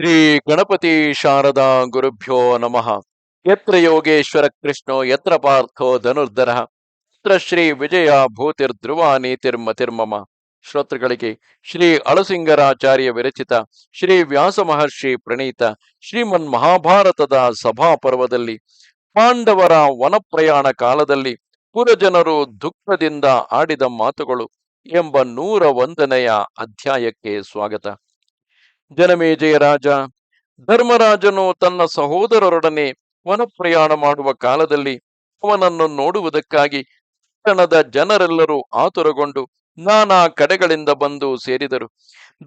ಶ್ರೀ ಗಣಪತಿ ಶಾರದಾ ಗುರುಭ್ಯೋ ನಮಃ. ಯತ್ರ ಯೋಗೇಶ್ವರ ಕೃಷ್ಣೋ, ಯತ್ರ ಪಾರ್ಥೋ ಧನುರ್ಧರ, ಯತ್ರ ಶ್ರೀ ವಿಜಯ ಭೂತಿರ್ಧ್ರುವ ನೀತಿರ್ಮತಿರ್ಮಮ ಶ್ರೋತೃಗಳಿಗೆ ಶ್ರೀ ಅಳಸಿಂಗರಾಚಾರ್ಯ ವಿರಚಿತ ಶ್ರೀ ವ್ಯಾಸ ಮಹರ್ಷಿ ಪ್ರಣೀತ ಶ್ರೀಮನ್ ಮಹಾಭಾರತದ ಸಭಾ ಪರ್ವದಲ್ಲಿ ಪಾಂಡವರ ವನಪ್ರಯಾಣ ಕಾಲದಲ್ಲಿ ಪುರಜನರು ದುಃಖದಿಂದ ಆಡಿದ ಮಾತುಗಳು ಎಂಬ ನೂರ ಒಂದನೆಯ ಅಧ್ಯಾಯಕ್ಕೆ ಸ್ವಾಗತ. ಜನಮೇಜಯ ರಾಜ. ಧರ್ಮರಾಜನು ತನ್ನ ಸಹೋದರರೊಡನೆ ವನಪ್ರಯಾಣ ಮಾಡುವ ಕಾಲದಲ್ಲಿ ಅವನನ್ನು ನೋಡುವುದಕ್ಕಾಗಿ ಪಟ್ಟಣದ ಜನರೆಲ್ಲರೂ ಆತುರಗೊಂಡು ನಾನಾ ಕಡೆಗಳಿಂದ ಬಂದು ಸೇರಿದರು.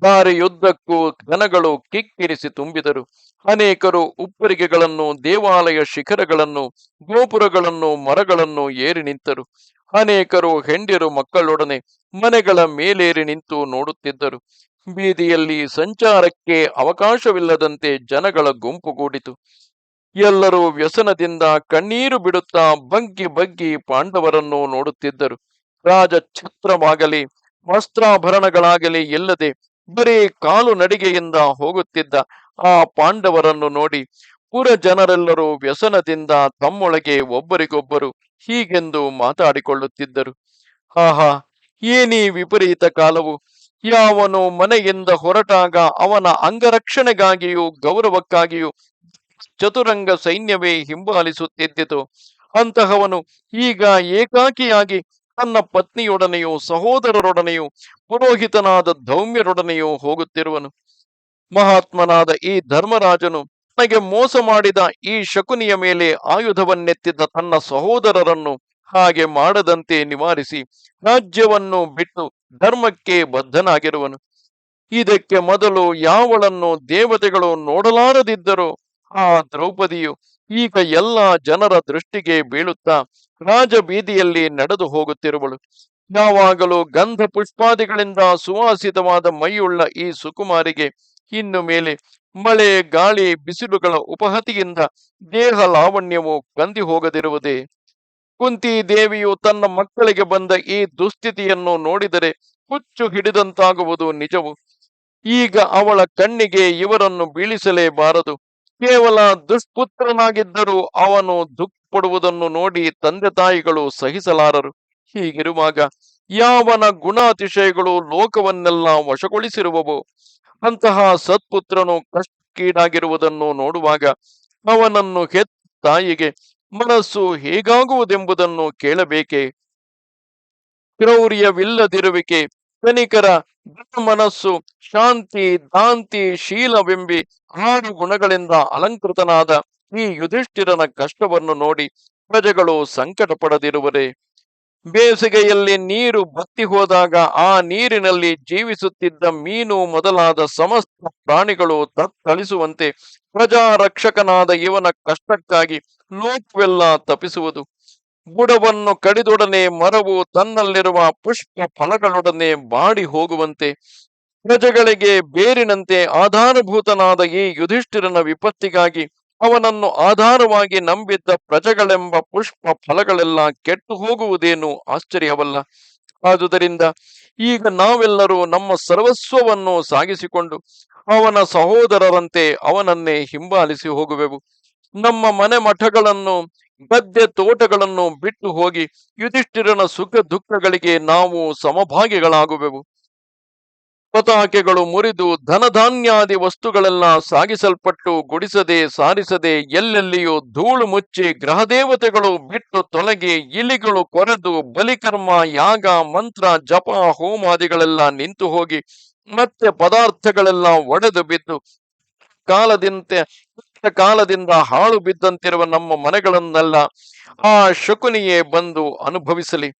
ದಾರಿಯುದ್ದಕ್ಕೂ ಜನಗಳು ಕಿಕ್ಕಿರಿಸಿ ತುಂಬಿದರು. ಅನೇಕರು ಉಪ್ಪರಿಗೆಗಳನ್ನು, ದೇವಾಲಯ ಶಿಖರಗಳನ್ನು, ಗೋಪುರಗಳನ್ನು, ಮರಗಳನ್ನು ಏರಿ ನಿಂತರು. ಅನೇಕರು ಹೆಂಡಿರು ಮಕ್ಕಳೊಡನೆ ಮನೆಗಳ ಮೇಲೇರಿ ನಿಂತು ನೋಡುತ್ತಿದ್ದರು. ಬೀದಿಯಲ್ಲಿ ಸಂಚಾರಕ್ಕೆ ಅವಕಾಶವಿಲ್ಲದಂತೆ ಜನಗಳ ಗುಂಪುಗೂಡಿತು ಎಲ್ಲರೂ ವ್ಯಸನದಿಂದ ಕಣ್ಣೀರು ಬಿಡುತ್ತಾ ಬಗ್ಗಿ ಬಗ್ಗಿ ಪಾಂಡವರನ್ನು ನೋಡುತ್ತಿದ್ದರು. ರಾಜ ಛತ್ರವಾಗಲಿ, ವಸ್ತ್ರಾಭರಣಗಳಾಗಲಿ ಇಲ್ಲದೆ ಬರೀ ಕಾಲು ನಡಿಗೆಯಿಂದ ಹೋಗುತ್ತಿದ್ದ ಆ ಪಾಂಡವರನ್ನು ನೋಡಿ ಪುರ ಜನರೆಲ್ಲರೂ ವ್ಯಸನದಿಂದ ತಮ್ಮೊಳಗೆ ಒಬ್ಬರಿಗೊಬ್ಬರು ಹೀಗೆಂದು ಮಾತಾಡಿಕೊಳ್ಳುತ್ತಿದ್ದರು. ಆಹಾ, ಏನೀ ವಿಪರೀತ ಕಾಲವು? ಯಾವನು ಮನೆಯಿಂದ ಹೊರಟಾಗ ಅವನ ಅಂಗರಕ್ಷಣೆಗಾಗಿಯೂ ಗೌರವಕ್ಕಾಗಿಯೂ ಚತುರಂಗ ಸೈನ್ಯವೇ ಹಿಂಬಾಲಿಸುತ್ತಿದ್ದಿತು. ಅಂತಹವನು ಈಗ ಏಕಾಕಿಯಾಗಿ ತನ್ನ ಪತ್ನಿಯೊಡನೆಯೂ ಸಹೋದರರೊಡನೆಯೂ ಪುರೋಹಿತನಾದ ಧೌಮ್ಯರೊಡನೆಯೂ ಹೋಗುತ್ತಿರುವನು. ಮಹಾತ್ಮನಾದ ಈ ಧರ್ಮರಾಜನು ತನಗೆ ಮೋಸ ಮಾಡಿದ ಈ ಶಕುನಿಯ ಮೇಲೆ ಆಯುಧವನ್ನೆತ್ತಿದ್ದ ತನ್ನ ಸಹೋದರರನ್ನು ಹಾಗೆ ಮಾಡದಂತೆ ನಿವಾರಿಸಿ ರಾಜ್ಯವನ್ನು ಬಿಟ್ಟು ಧರ್ಮಕ್ಕೆ ಬದ್ಧನಾಗಿರುವನು. ಇದಕ್ಕೆ ಮೊದಲು ಯಾವಳನ್ನು ದೇವತೆಗಳು ನೋಡಲಾರದಿದ್ದರೂ ಆ ದ್ರೌಪದಿಯು ಈಗ ಎಲ್ಲ ಜನರ ದೃಷ್ಟಿಗೆ ಬೀಳುತ್ತಾ ರಾಜ ಬೀದಿಯಲ್ಲಿ ನಡೆದು ಹೋಗುತ್ತಿರುವಳು. ಯಾವಾಗಲೂ ಗಂಧ ಪುಷ್ಪಾದಿಗಳಿಂದ ಸುವಾಸಿತವಾದ ಮೈಯುಳ್ಳ ಈ ಸುಕುಮಾರಿಗೆ ಇನ್ನು ಮೇಲೆ ಮಳೆ, ಗಾಳಿ, ಬಿಸಿಲುಗಳ ಉಪಹತಿಯಿಂದ ದೇಹ ಲಾವಣ್ಯವು ಕಂದಿ ಹೋಗದಿರುವುದೇ ಕುಂತಿ ದೇವಿಯು ತನ್ನ ಮಕ್ಕಳಿಗೆ ಬಂದ ಈ ದುಸ್ಥಿತಿಯನ್ನು ನೋಡಿದರೆ ಹುಚ್ಚು ಹಿಡಿದಂತಾಗುವುದು ನಿಜವು. ಈಗ ಅವಳ ಕಣ್ಣಿಗೆ ಇವರನ್ನು ಬೀಳಿಸಲೇಬಾರದು. ಕೇವಲ ದುಷ್ಪುತ್ರನಾಗಿದ್ದರೂ ಅವನು ದುಃಖ ಪಡುವುದನ್ನು ನೋಡಿ ತಂದೆ ತಾಯಿಗಳು ಸಹಿಸಲಾರರು. ಹೀಗಿರುವಾಗ ಯಾವನ ಗುಣಾತಿಶಯಗಳು ಲೋಕವನ್ನೆಲ್ಲ ವಶಗೊಳಿಸಿರುವವು? ಅಂತಹ ಸತ್ಪುತ್ರನು ಕಷ್ಟಕ್ಕೀಡಾಗಿರುವುದನ್ನು ನೋಡುವಾಗ ಅವನನ್ನು ಹೆತ್ತ ತಾಯಿಗೆ ಮನಸ್ಸು ಹೇಗಾಗುವುದೆಂಬುದನ್ನು ಕೇಳಬೇಕೆ? ಕ್ರೌರ್ಯವಿಲ್ಲದಿರುವಿಕೆ ಕನಿಕರ ಮನಸ್ಸು ಶಾಂತಿ ದಾಂತಿ ಶೀಲವೆಂಬಿ ಆರು ಗುಣಗಳಿಂದ ಅಲಂಕೃತನಾದ ಈ ಯುಧಿಷ್ಠಿರನ ಕಷ್ಟವನ್ನು ನೋಡಿ ಪ್ರಜೆಗಳು ಸಂಕಟ ಪಡದಿರುವರೆ ಬೇಸಿಗೆಯಲ್ಲಿ ನೀರು ಬತ್ತಿ ಹೋದಾಗ ಆ ನೀರಿನಲ್ಲಿ ಜೀವಿಸುತ್ತಿದ್ದ ಮೀನು ಮೊದಲಾದ ಸಮಸ್ತ ಪ್ರಾಣಿಗಳು ತತ್ತಳಿಸುವಂತೆ ಪ್ರಜಾರಕ್ಷಕನಾದ ಇವನ ಕಷ್ಟಕ್ಕಾಗಿ ಲೋಕವೆಲ್ಲ ತಪಿಸುವುದು ಬುಡವನ್ನು ಕಡಿದೊಡನೆ ಮರವು ತನ್ನಲ್ಲಿರುವ ಪುಷ್ಪ ಫಲಗಳೊಡನೆ ಬಾಡಿ ಹೋಗುವಂತೆ, ಪ್ರಜೆಗಳಿಗೆ ಬೇರಿನಂತೆ ಆಧಾರಭೂತನಾದ ಈ ಯುಧಿಷ್ಠಿರನ ವಿಪತ್ತಿಗಾಗಿ ಅವನನ್ನು ಆಧಾರವಾಗಿ ನಂಬಿದ್ದ ಪ್ರಜೆಗಳೆಂಬ ಪುಷ್ಪ ಫಲಗಳೆಲ್ಲ ಕೆಟ್ಟು ಹೋಗುವುದೇನು ಆಶ್ಚರ್ಯವಲ್ಲ. ಆದುದರಿಂದ ಈಗ ನಾವೆಲ್ಲರೂ ನಮ್ಮ ಸರ್ವಸ್ವವನ್ನು ಸಾಗಿಸಿಕೊಂಡು ಅವನ ಸಹೋದರರಂತೆ ಅವನನ್ನೇ ಹಿಂಬಾಲಿಸಿ ಹೋಗುವೆವು. ನಮ್ಮ ಮನೆ ಮಠಗಳನ್ನು, ಗದ್ದೆ ತೋಟಗಳನ್ನು ಬಿಟ್ಟು ಹೋಗಿ ಯುಧಿಷ್ಠಿರನ ಸುಖ ದುಃಖಗಳಿಗೆ ನಾವು ಸಮಭಾಗಿಗಳಾಗುವೆವು. ಪತಾಕೆಗಳು ಮುರಿದು ಧನಧಾನ್ಯಾದಿ ವಸ್ತುಗಳೆಲ್ಲ ಸಾಗಿಸಲ್ಪಟ್ಟು ಗುಡಿಸದೆ ಸಾರಿಸದೆ ಎಲ್ಲೆಲ್ಲಿಯೂ ಧೂಳು ಮುಚ್ಚಿ ಗ್ರಹದೇವತೆಗಳು ಬಿಟ್ಟು ತೊಲಗಿ ಇಲಿಗಳು ಕೊರೆದು ಬಲಿಕರ್ಮ, ಯಾಗ, ಮಂತ್ರ, ಜಪ ಹೋಮಾದಿಗಳೆಲ್ಲ ನಿಂತು ಹೋಗಿ ಮತ್ತೆ ಪದಾರ್ಥಗಳೆಲ್ಲ ಒಡೆದು ಬಿದ್ದು ಕಾಲದಂತೆ ಕಾಲದಿಂದ ಹಾಳು ಬಿದ್ದಂತಿರುವ ನಮ್ಮ ಮನೆಗಳನ್ನೆಲ್ಲ ಆ ಶಕುನಿಯೇ ಬಂದು ಅನುಭವಿಸಲಿ.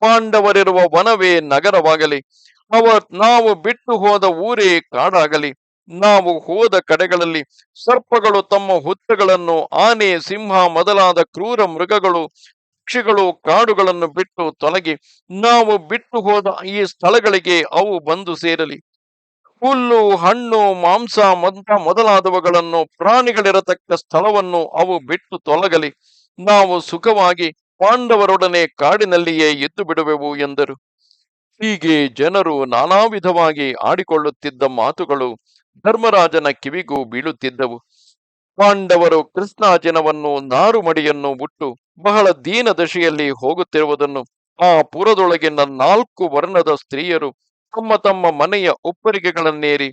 ಪಾಂಡವರಿರುವ ವನವೇ ನಗರವಾಗಲಿ. ಅವ ನಾವು ಬಿಟ್ಟು ಹೋದ ಊರೇ ಕಾಡಾಗಲಿ. ನಾವು ಹೋದ ಕಡೆಗಳಲ್ಲಿ ಸರ್ಪಗಳು ತಮ್ಮ ಹುತ್ತಗಳನ್ನು, ಆನೆ, ಸಿಂಹ ಮೊದಲಾದ ಕ್ರೂರ ಮೃಗಗಳು, ಪಕ್ಷಿಗಳು, ಕಾಡುಗಳನ್ನು ಬಿಟ್ಟು ತೊಲಗಿ. ನಾವು ಬಿಟ್ಟು ಹೋದ ಈ ಸ್ಥಳಗಳಿಗೆ ಅವು ಬಂದು ಸೇರಲಿ. ಹುಲ್ಲು, ಹಣ್ಣು, ಮಾಂಸ ಮಂತ ಮೊದಲಾದವುಗಳನ್ನು ಪ್ರಾಣಿಗಳಿರತಕ್ಕ ಸ್ಥಳವನ್ನು ಅವು ಬಿಟ್ಟು ತೊಲಗಲಿ. ನಾವು ಸುಖವಾಗಿ ಪಾಂಡವರೊಡನೆ ಕಾಡಿನಲ್ಲಿಯೇ ಎದ್ದು ಬಿಡುವೆವು ಎಂದರು. ಹೀಗೆ ಜನರು ನಾನಾ ವಿಧವಾಗಿ ಆಡಿಕೊಳ್ಳುತ್ತಿದ್ದ ಮಾತುಗಳು ಧರ್ಮರಾಜನ ಕಿವಿಗೂ ಬೀಳುತ್ತಿದ್ದವು. ಪಾಂಡವರು ಕೃಷ್ಣಾಜನವನ್ನು ನಾರುಮಡಿಯನ್ನು ಬಿಟ್ಟು ಬಹಳ ದೀನ ದಶೆಯಲ್ಲಿ ಹೋಗುತ್ತಿರುವುದನ್ನು ಆ ಪುರದೊಳಗಿನ ನಾಲ್ಕು ವರ್ಣದ ಸ್ತ್ರೀಯರು ತಮ್ಮ ತಮ್ಮ ಮನೆಯ ಒಪ್ಪರಿಗೆಗಳನ್ನೇರಿ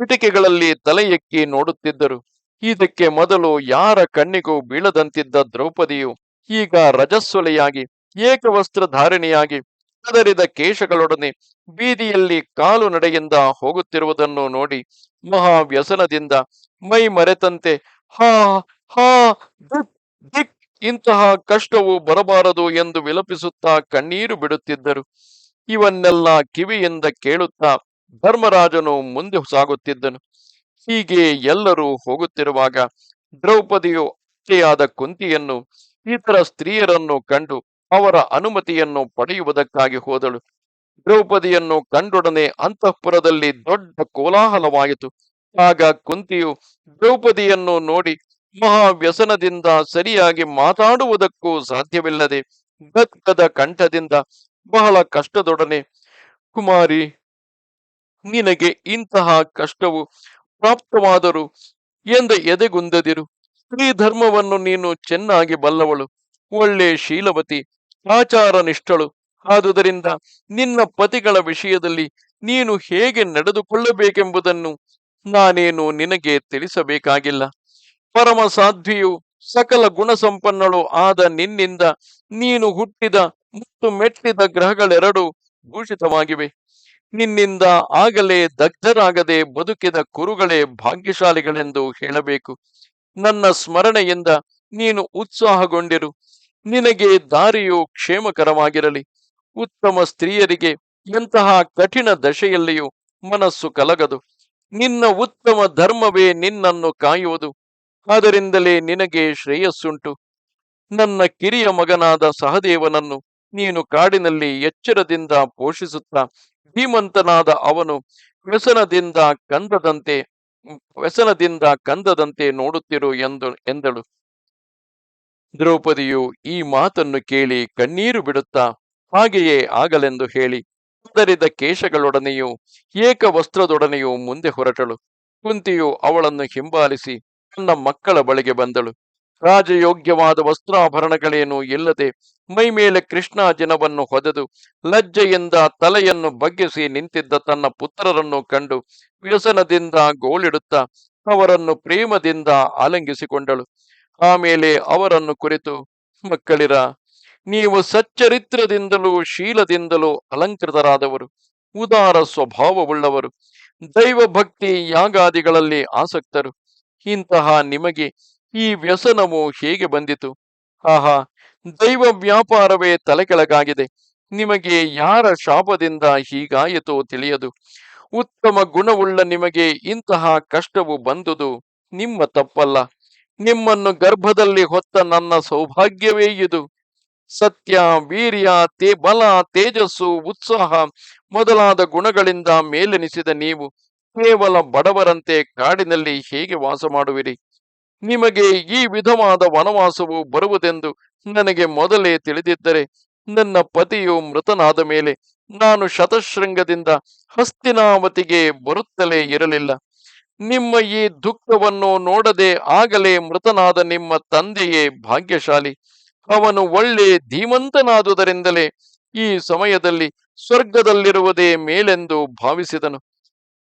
ಕಿಟಿಕೆಗಳಲ್ಲಿ ಎಕ್ಕಿ ನೋಡುತ್ತಿದ್ದರು. ಇದಕ್ಕೆ ಮೊದಲು ಯಾರ ಕಣ್ಣಿಗೂ ಬೀಳದಂತಿದ್ದ ದ್ರೌಪದಿಯು ಈಗ ರಜಸ್ವಲೆಯಾಗಿ ಏಕವಸ್ತ್ರಧಾರಿಣಿಯಾಗಿ, ಕದರಿದ ಕೇಶಗಳೊಡನೆ ಬೀದಿಯಲ್ಲಿ ಕಾಲು ನಡೆಯಿಂದ ಹೋಗುತ್ತಿರುವುದನ್ನು ನೋಡಿ ಮಹಾ ವ್ಯಸನದಿಂದ ಮೈ ಮರೆತಂತೆ, ಹಾ ಹಾ, ದಿಕ್ ದಿಕ್, ಇಂತಹ ಕಷ್ಟವು ಬರಬಾರದು ಎಂದು ವಿಲಪಿಸುತ್ತಾ ಕಣ್ಣೀರು ಬಿಡುತ್ತಿದ್ದರು. ಇವನ್ನೆಲ್ಲ ಕಿವಿಯಿಂದ ಕೇಳುತ್ತಾ ಧರ್ಮರಾಜನು ಮುಂದೆ ಸಾಗುತ್ತಿದ್ದನು. ಹೀಗೆ ಎಲ್ಲರೂ ಹೋಗುತ್ತಿರುವಾಗ ದ್ರೌಪದಿಯು ಅತ್ತೆಯಾದ ಕುಂತಿಯನ್ನು, ಇತರ ಸ್ತ್ರೀಯರನ್ನು ಕಂಡು ಅವರ ಅನುಮತಿಯನ್ನು ಪಡೆಯುವುದಕ್ಕಾಗಿ ಹೋದಳು. ದ್ರೌಪದಿಯನ್ನು ಕಂಡೊಡನೆ ಅಂತಃಪುರದಲ್ಲಿ ದೊಡ್ಡ ಕೋಲಾಹಲವಾಯಿತು. ಆಗ ಕುಂತಿಯು ದ್ರೌಪದಿಯನ್ನು ನೋಡಿ ಮಹಾ ವ್ಯಸನದಿಂದ ಸರಿಯಾಗಿ ಮಾತಾಡುವುದಕ್ಕೂ ಸಾಧ್ಯವಿಲ್ಲದೆ ಗದ್ಗದ ಕಂಠದಿಂದ ಬಹಳ ಕಷ್ಟದೊಡನೆ ಕುಮಾರಿ ನಿನಗೆ ಇಂತಹ ಕಷ್ಟವು ಪ್ರಾಪ್ತವಾದರು ಎಂದ ಎದೆಗುಂದದಿರು? ಸ್ತ್ರೀ ಧರ್ಮವನ್ನು ನೀನು ಚೆನ್ನಾಗಿ ಬಲ್ಲವಳು. ಒಳ್ಳೆ ಶೀಲವತಿ ಆಚಾರ ನಿಷ್ಠಳು. ಆದುದರಿಂದ ನಿನ್ನ ಪತಿಗಳ ವಿಷಯದಲ್ಲಿ ನೀನು ಹೇಗೆ ನಡೆದುಕೊಳ್ಳಬೇಕೆಂಬುದನ್ನು ನಾನೇನು ನಿನಗೆ ತಿಳಿಸಬೇಕಾಗಿಲ್ಲ. ಪರಮ ಸಾಧ್ವಿಯು ಸಕಲ ಗುಣಸಂಪನ್ನಳು ಆದ ನಿನ್ನಿಂದ ನೀನು ಹುಟ್ಟಿದ ಮತ್ತು ಮೆಟ್ಟಿದ ಗ್ರಹಗಳೆರಡು ಭೂಷಿತವಾಗಿವೆ. ನಿನ್ನಿಂದ ಆಗಲೇ ದಗ್ಧರಾಗದೆ ಬದುಕಿದ ಕುರುಗಳೇ ಭಾಗ್ಯಶಾಲಿಗಳೆಂದು ಹೇಳಬೇಕು. ನನ್ನ ಸ್ಮರಣೆಯಿಂದ ನೀನು ಉತ್ಸಾಹಗೊಂಡಿರು. ನಿನಗೆ ದಾರಿಯು ಕ್ಷೇಮಕರವಾಗಿರಲಿ. ಉತ್ತಮ ಸ್ತ್ರೀಯರಿಗೆ ಎಂತಹ ಕಠಿಣ ದಶೆಯಲ್ಲಿಯೂ ಮನಸ್ಸು ಕಲಗದು. ನಿನ್ನ ಉತ್ತಮ ಧರ್ಮವೇ ನಿನ್ನನ್ನು ಕಾಯುವುದು. ಆದ್ದರಿಂದಲೇ ನಿನಗೆ ಶ್ರೇಯಸ್ಸುಂಟು. ನನ್ನ ಕಿರಿಯ ಮಗನಾದ ಸಹದೇವನನ್ನು ನೀನು ಕಾಡಿನಲ್ಲಿ ಎಚ್ಚರದಿಂದ ಪೋಷಿಸುತ್ತಾ ಧೀಮಂತನಾದ ಅವನು ವ್ಯಸನದಿಂದ ಕಂದದಂತೆ ವ್ಯಸನದಿಂದ ಕಂದದಂತೆ ನೋಡುತ್ತಿರು ಎಂದು ಎಂದಳು. ದ್ರೌಪದಿಯು ಈ ಮಾತನ್ನು ಕೇಳಿ ಕಣ್ಣೀರು ಬಿಡುತ್ತಾ ಹಾಗೆಯೇ ಆಗಲೆಂದು ಹೇಳಿ ಕುದರಿದ ಕೇಶಗಳೊಡನೆಯೂ ಏಕವಸ್ತ್ರದೊಡನೆಯೂ ಮುಂದೆ ಹೊರಟಳು. ಕುಂತಿಯು ಅವಳನ್ನು ಹಿಂಬಾಲಿಸಿ ತನ್ನ ಮಕ್ಕಳ ಬಳಿಗೆ ಬಂದಳು. ರಾಜಯೋಗ್ಯವಾದ ವಸ್ತ್ರಾಭರಣಗಳೇನೂ ಇಲ್ಲದೆ ಮೈಮೇಲೆ ಕೃಷ್ಣಾಜಿನವನ್ನು ಹೊದೆದು ಲಜ್ಜೆಯಿಂದ ತಲೆಯನ್ನು ಬಗ್ಗಿಸಿ ನಿಂತಿದ್ದ ತನ್ನ ಪುತ್ರರನ್ನು ಕಂಡು ವ್ಯಸನದಿಂದ ಗೋಳಿಡುತ್ತಾ ಅವರನ್ನು ಪ್ರೇಮದಿಂದ ಆಲಂಗಿಸಿಕೊಂಡಳು ಆಮೇಲೆ ಅವರನ್ನು ಕುರಿತು, ಮಕ್ಕಳಿರ, ನೀವು ಸಚ್ಚರಿತ್ರದಿಂದಲೂ ಶೀಲದಿಂದಲೂ ಅಲಂಕೃತರಾದವರು, ಉದಾರ ಸ್ವಭಾವವುಳ್ಳವರು ದೈವ ಭಕ್ತಿ ಯಾಗಾದಿಗಳಲ್ಲಿ ಆಸಕ್ತರು. ಇಂತಹ ನಿಮಗೆ ಈ ವ್ಯಸನವು ಹೇಗೆ ಬಂದಿತು? ಆಹಾ, ದೈವ ವ್ಯಾಪಾರವೇ ತಲೆಕೆಳಗಾಗಿದೆ. ನಿಮಗೆ ಯಾರ ಶಾಪದಿಂದ ಹೀಗಾಯಿತೋ ತಿಳಿಯದು. ಉತ್ತಮ ಗುಣವುಳ್ಳ ನಿಮಗೆ ಇಂತಹ ಕಷ್ಟವು ಬಂದುದು ನಿಮ್ಮ ತಪ್ಪಲ್ಲ. ನಿಮ್ಮನ್ನು ಗರ್ಭದಲ್ಲಿ ಹೊತ್ತ ನನ್ನ ಸೌಭಾಗ್ಯವೇ ಇದು. ಸತ್ಯ, ವೀರ್ಯ, ತೇ, ಬಲ, ತೇಜಸ್ಸು, ಉತ್ಸಾಹ ಮೊದಲಾದ ಗುಣಗಳಿಂದ ಮೇಲೆನಿಸಿದ ನೀವು ಕೇವಲ ಬಡವರಂತೆ ಕಾಡಿನಲ್ಲಿ ಹೇಗೆ ವಾಸ ಮಾಡುವಿರಿ? ನಿಮಗೆ ಈ ವಿಧವಾದ ವನವಾಸವು ಬರುವುದೆಂದು ನನಗೆ ಮೊದಲೇ ತಿಳಿದಿದ್ದರೆ ನನ್ನ ಪತಿಯು ಮೃತನಾದ ಮೇಲೆ ನಾನು ಶತಶೃಂಗದಿಂದ ಹಸ್ತಿನಾವತಿಗೆ ಬರುತ್ತಲೇ ಇರಲಿಲ್ಲ. ನಿಮ್ಮ ಈ ದುಃಖವನ್ನು ನೋಡದೆ ಆಗಲೇ ಮೃತನಾದ ನಿಮ್ಮ ತಂದೆಯೇ ಭಾಗ್ಯಶಾಲಿ. ಅವನು ಒಳ್ಳೆ ಧೀಮಂತನಾದುದರಿಂದಲೇ ಈ ಸಮಯದಲ್ಲಿ ಸ್ವರ್ಗದಲ್ಲಿರುವುದೇ ಮೇಲೆಂದು ಭಾವಿಸಿದನು.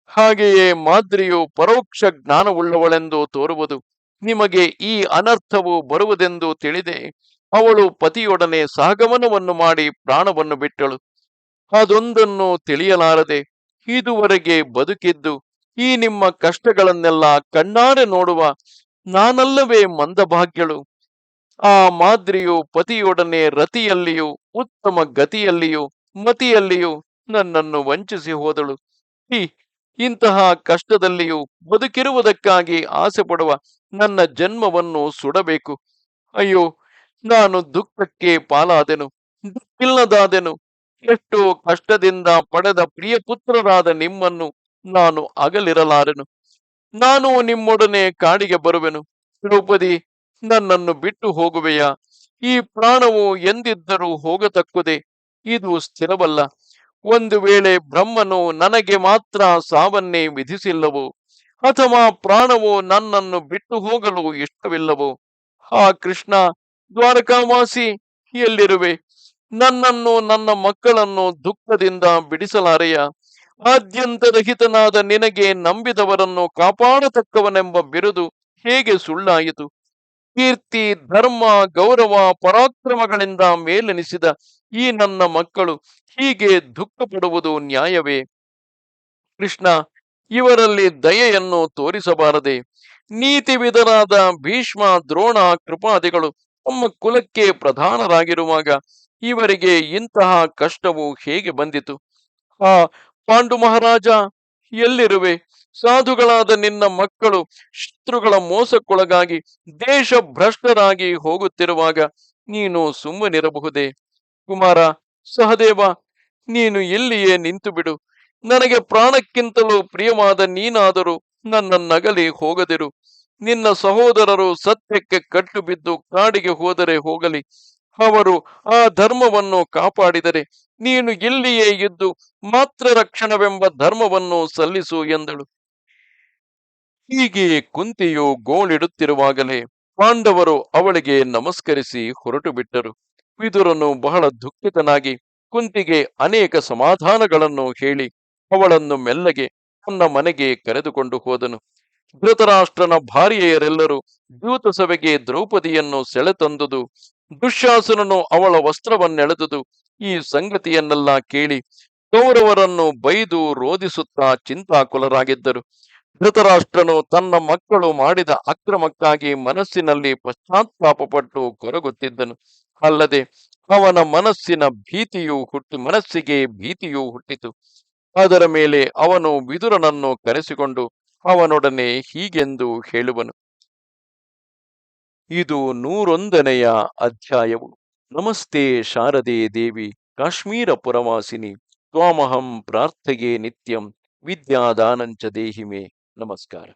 ಹಾಗೆಯೇ ಮಾದ್ರಿಯು ಪರೋಕ್ಷ ಜ್ಞಾನವುಳ್ಳವಳೆಂದು ತೋರುವುದು ನಿಮಗೆ ಈ ಅನರ್ಥವು ಬರುವುದೆಂದು ತಿಳಿದೆ. ಅವಳು ಪತಿಯೊಡನೆ ಸಹಗಮನವನ್ನು ಮಾಡಿ ಪ್ರಾಣವನ್ನು ಬಿಟ್ಟಳು. ಅದೊಂದನ್ನು ತಿಳಿಯಲಾರದೆ ಇದುವರೆಗೆ ಬದುಕಿದ್ದು, ಈ ನಿಮ್ಮ ಕಷ್ಟಗಳನ್ನೆಲ್ಲ ಕಣ್ಣಾರೆ ನೋಡುವ ನಾನಲ್ಲವೇ ಮಂದಭಾಗ್ಯಳು. ಆ ಮಾದ್ರಿಯು ಪತಿಯೊಡನೆ ರತಿಯಲ್ಲಿಯೂ, ಉತ್ತಮ ಗತಿಯಲ್ಲಿಯೂ, ಮತಿಯಲ್ಲಿಯೂ ನನ್ನನ್ನು ವಂಚಿಸಿ ಹೋದಳು. ಈ ಇಂತಹ ಕಷ್ಟದಲ್ಲಿಯೂ ಬದುಕಿರುವುದಕ್ಕಾಗಿ ಆಸೆ ಪಡುವ ನನ್ನ ಜನ್ಮವನ್ನು ಸುಡಬೇಕು. ಅಯ್ಯೋ, ನಾನು ದುಃಖಕ್ಕೆ ಪಾಲಾದೆನು, ದುಃಖಿಲ್ಲದಾದೆನು. ಎಷ್ಟು ಕಷ್ಟದಿಂದ ಪಡೆದ ಪ್ರಿಯ ಪುತ್ರರಾದ ನಿಮ್ಮನ್ನು ನಾನು ಅಗಲಿರಲಾರೆನು. ನಾನು ನಿಮ್ಮೊಡನೆ ಕಾಡಿಗೆ ಬರುವೆನು. ದ್ರೌಪದಿ, ನನ್ನನ್ನು ಬಿಟ್ಟು ಹೋಗುವೆಯಾ? ಈ ಪ್ರಾಣವು ಎಂದಿದ್ದರೂ ಹೋಗತಕ್ಕುದೇ, ಇದು ಸ್ಥಿರವಲ್ಲ. ಒಂದು ವೇಳೆ ಬ್ರಹ್ಮನು ನನಗೆ ಮಾತ್ರ ಸಾವನ್ನೇ ವಿಧಿಸಿಲ್ಲವು ಅಥವಾ ಪ್ರಾಣವು ನನ್ನನ್ನು ಬಿಟ್ಟು ಹೋಗಲು ಇಷ್ಟವಿಲ್ಲವು? ಆ ಕೃಷ್ಣ ದ್ವಾರಕಾವಾಸಿ ಎಲ್ಲಿರುವೆ? ನನ್ನನ್ನು ನನ್ನ ಮಕ್ಕಳನ್ನು ದುಃಖದಿಂದ ಬಿಡಿಸಲಾರೆಯ? ಆದ್ಯಂತರಹಿತನಾದ ನಿನಗೆ ನಂಬಿದವರನ್ನು ಕಾಪಾಡತಕ್ಕವನೆಂಬ ಬಿರುದು ಹೇಗೆ ಸುಳ್ಳಾಯಿತು? ಕೀರ್ತಿ, ಧರ್ಮ, ಗೌರವ, ಪರಾಕ್ರಮಗಳಿಂದ ಮೇಲೆನಿಸಿದ ಈ ನನ್ನ ಮಕ್ಕಳು ಹೀಗೆ ದುಃಖ ಪಡುವುದು ನ್ಯಾಯವೇ? ಕೃಷ್ಣ, ಇವರಲ್ಲಿ ದಯೆಯನ್ನು ತೋರಿಸಬಾರದೆ. ನೀತಿವಿಧರಾದ ಭೀಷ್ಮ ದ್ರೋಣ ಕೃಪಾದಿಗಳು ತಮ್ಮ ಕುಲಕ್ಕೆ ಪ್ರಧಾನರಾಗಿರುವಾಗ ಇವರಿಗೆ ಇಂತಹ ಕಷ್ಟವು ಹೇಗೆ ಬಂದಿತು? ಆ ಪಾಂಡು ಮಹಾರಾಜ, ಎಲ್ಲಿರುವೆ? ಸಾಧುಗಳಾದ ನಿನ್ನ ಮಕ್ಕಳು ಶತ್ರುಗಳ ಮೋಸಕ್ಕೊಳಗಾಗಿ ದೇಶ ಭ್ರಷ್ಟರಾಗಿ ಹೋಗುತ್ತಿರುವಾಗ ನೀನು ಸುಮ್ಮನಿರಬಹುದೇ? ಕುಮಾರ, ಸಹದೇವ, ನೀನು ಇಲ್ಲಿಯೇ ನಿಂತು ಬಿಡು. ನನಗೆ ಪ್ರಾಣಕ್ಕಿಂತಲೂ ಪ್ರಿಯವಾದ ನೀನಾದರೂ ನನ್ನ ನಗಲಿ ಹೋಗದಿರು. ನಿನ್ನ ಸಹೋದರರು ಸತ್ಯಕ್ಕೆ ಕಟ್ಟು ಬಿದ್ದು ಕಾಡಿಗೆ ಹೋದರೆ ಹೋಗಲಿ. ಅವರು ಆ ಧರ್ಮವನ್ನು ಕಾಪಾಡಿದರೆ ನೀನು ಇಲ್ಲಿಯೇ ಇದ್ದು ಮಾತ್ರ ರಕ್ಷಣವೆಂಬ ಧರ್ಮವನ್ನು ಸಲ್ಲಿಸು ಎಂದಳು. ಹೀಗೆ ಕುಂತಿಯು ಗೋಳಿಡುತ್ತಿರುವಾಗಲೇ ಪಾಂಡವರು ಅವಳಿಗೆ ನಮಸ್ಕರಿಸಿ ಹೊರಟು ಬಿಟ್ಟರು ವಿದುರನು ಬಹಳ ದುಃಖಿತನಾಗಿ ಕುಂತಿಗೆ ಅನೇಕ ಸಮಾಧಾನಗಳನ್ನು ಹೇಳಿ ಅವಳನ್ನು ಮೆಲ್ಲಗೆ ತನ್ನ ಮನೆಗೆ ಕರೆದುಕೊಂಡು ಹೋದನು. ಧೃತರಾಷ್ಟ್ರನ ಭಾರ್ಯೆಯರೆಲ್ಲರೂ ದ್ಯೂತ ಸಭೆಗೆ ದ್ರೌಪದಿಯನ್ನು ಸೆಳೆತಂದುದು. ದುಶ್ಯಾಸನನು ಅವಳ ವಸ್ತ್ರವನ್ನೆಳೆದುದು. ಈ ಸಂಗತಿಯನ್ನೆಲ್ಲ ಕೇಳಿ ಕೌರವರನ್ನು ಬೈದು ರೋಧಿಸುತ್ತಾ ಚಿಂತಾಕುಲರಾಗಿದ್ದರು. ಧೃತರಾಷ್ಟ್ರನು ತನ್ನ ಮಕ್ಕಳು ಮಾಡಿದ ಅಕ್ರಮಕ್ಕಾಗಿ ಮನಸ್ಸಿನಲ್ಲಿ ಪಶ್ಚಾತ್ತಾಪಪಟ್ಟು ಕೊರಗುತ್ತಿದ್ದನು. ಅಲ್ಲದೆ ಅವನ ಮನಸ್ಸಿನ ಭೀತಿಯು ಹುಟ್ಟಿ, ಮನಸ್ಸಿಗೆ ಭೀತಿಯೂ ಹುಟ್ಟಿತು. ಅದರ ಮೇಲೆ ಅವನು ವಿದುರನನ್ನು ಕರೆಸಿಕೊಂಡು ಅವನೊಡನೆ ಹೀಗೆಂದು ಹೇಳುವನು. ಇದು ನೂರೊಂದನೆಯ ಅಧ್ಯಾಯವು. ನಮಸ್ತೆ ಶಾರದೆ ದೇವಿ, ಕಾಶ್ಮೀರ ಪುರವಾಸಿನಿ, ತ್ವಾಮಹಂ ಪ್ರಾರ್ಥೆಗೆ ನಿತ್ಯಂ, ವಿದ್ಯಾದಾನಂಚ ದೇಹಿಮೆ. ನಮಸ್ಕಾರ.